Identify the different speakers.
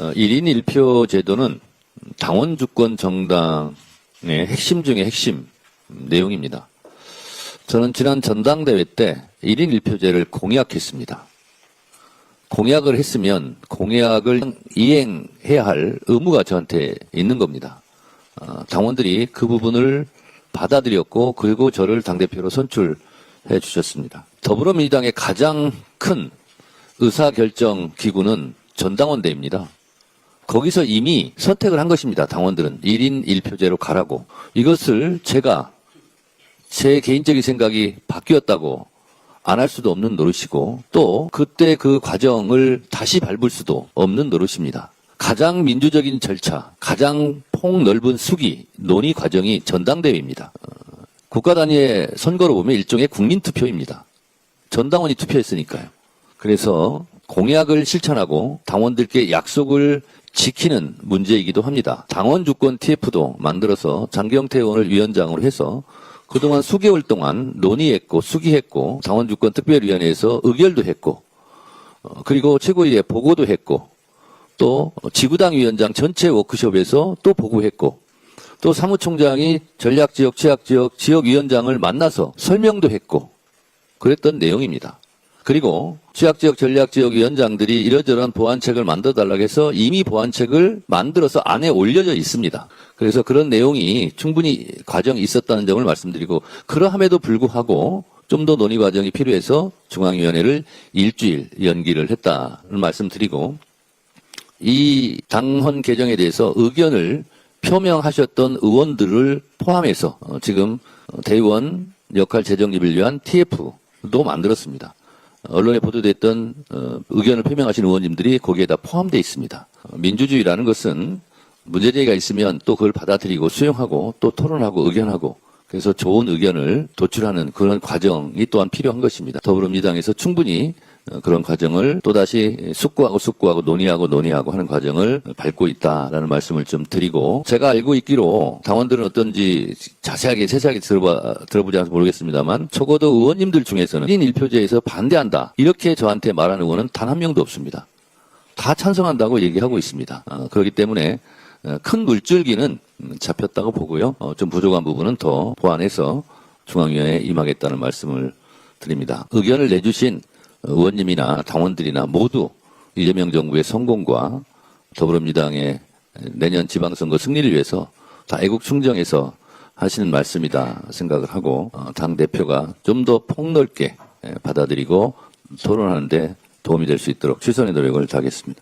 Speaker 1: 어, 1인 1표 제도는 당원 주권 정당의 핵심 중의 핵심 내용입니다. 저는 지난 전당대회 때 1인 1표제를 공약했습니다. 공약을 했으면 공약을 이행해야 할 의무가 저한테 있는 겁니다. 어, 당원들이 그 부분을 받아들였고 그리고 저를 당대표로 선출해 주셨습니다. 더불어민주당의 가장 큰 의사결정 기구는 전당원대입니다. 거기서 이미 선택을 한 것입니다. 당원들은 1인 1표제로 가라고. 이것을 제가 제 개인적인 생각이 바뀌었다고 안 할 수도 없는 노릇이고 또 그때 그 과정을 다시 밟을 수도 없는 노릇입니다. 가장 민주적인 절차, 가장 폭넓은 수기, 논의 과정이 전당대회입니다. 어, 국가 단위의 선거로 보면 일종의 국민 투표입니다. 전당원이 투표했으니까요. 그래서 공약을 실천하고 당원들께 약속을 지키는 문제이기도 합니다. 당원 주권 TF도 만들어서 장경태 의원을 위원장으로 해서 그동안 수개월 동안 논의했고 수기했고 당원 주권 특별위원회에서 의결도 했고 어, 그리고 최고위에 보고도 했고 또 지구당 위원장 전체 워크숍에서 또 보고했고 또 사무총장이 전략지역, 취약지역, 지역위원장을 만나서 설명도 했고 그랬던 내용입니다. 그리고 취약지역, 전략지역 위원장들이 이러저러한 보완책을 만들어 달라고 해서 이미 보완책을 만들어서 안에 올려져 있습니다. 그래서 그런 내용이 충분히 과정이 있었다는 점을 말씀드리고 그러함에도 불구하고 좀 더 논의 과정이 필요해서 중앙위원회를 일주일 연기를 했다는 말씀드리고 이 당헌 개정에 대해서 의견을 표명하셨던 의원들을 포함해서 어, 지금 대의원 역할 재정립을 위한 TF도 만들었습니다. 언론에 보도됐던 어, 의견을 표명하신 의원님들이 거기에 다 포함되어 있습니다. 어, 민주주의라는 것은 문제제기가 있으면 또 그걸 받아들이고 수용하고 또 토론하고 의견하고 그래서 좋은 의견을 도출하는 그런 과정이 또한 필요한 것입니다. 더불어민주당에서 충분히 어, 그런 과정을 또다시 숙고하고 숙고하고 논의하고 논의하고 하는 과정을 밟고 있다라는 말씀을 좀 드리고 제가 알고 있기로 당원들은 어떤지 자세하게 세세하게 들어봐, 들어보지 않아서 모르겠습니다만 적어도 의원님들 중에서는 1인 1표제에서 반대한다 이렇게 저한테 말하는 의원은 단 한 명도 없습니다. 다 찬성한다고 얘기하고 있습니다. 어, 그렇기 때문에 어, 큰 물줄기는 음, 잡혔다고 보고요. 어, 좀 부족한 부분은 더 보완해서 중앙위원회에 임하겠다는 말씀을 드립니다. 의견을 내주신 의원님이나 당원들이나 모두 이재명 정부의 성공과 더불어민주당의 내년 지방선거 승리를 위해서 다 애국 충정해서 하시는 말씀이다 생각을 하고 어, 당 대표가 좀 더 폭넓게 예, 받아들이고 토론하는데 도움이 될 수 있도록 최선의 노력을 다하겠습니다.